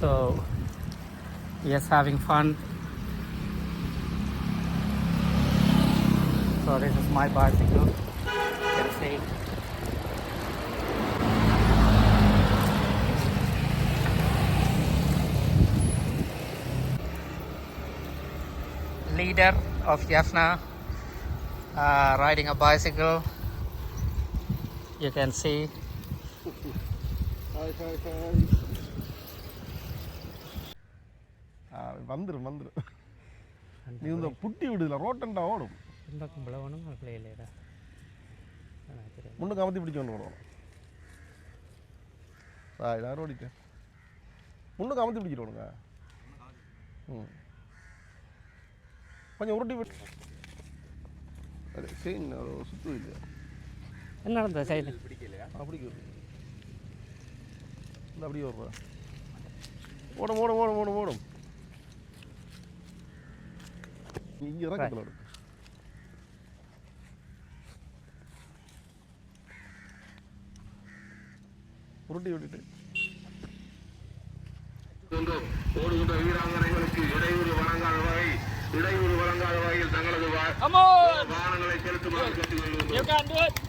So, yes, having fun. So this is my bicycle. You can see. Leader of Yafna uh, riding a bicycle. You can see. Hi, hi, hi. வந்துடும் வந்துடும் நீ இந்த புட்டி விடுதல ரோட்டண்டா ஓடும். இல்லைடா எனக்கு தெரியும் முன்னுக்கு அமர்த்தி பிடிச்சு கொண்டு போகணும். ஆ எல்லாரும் ஓடிட்டேன் முன்னுக்கு அமர்த்தி பிடிச்சிடுவானுங்க ம். கொஞ்சம் உருட்டி விட்டு அது செயின் சுத்து இல்லையா என்ன நடந்தது சைடு அப்படி இந்த அப்படியே வருவா ஓடும் ஓடும் ஓடும் ஓடும் ஓடும். இங்கே இறக்கத்தில் இருக்கு உருட்டி விட்டுட்டு ஓடுகின்ற வீராங்கனைகளுக்கு இடையூறு வழங்காத வகை இடையூறு வழங்காத வகையில் தங்களது வாகனங்களை செலுத்துமாறு do it.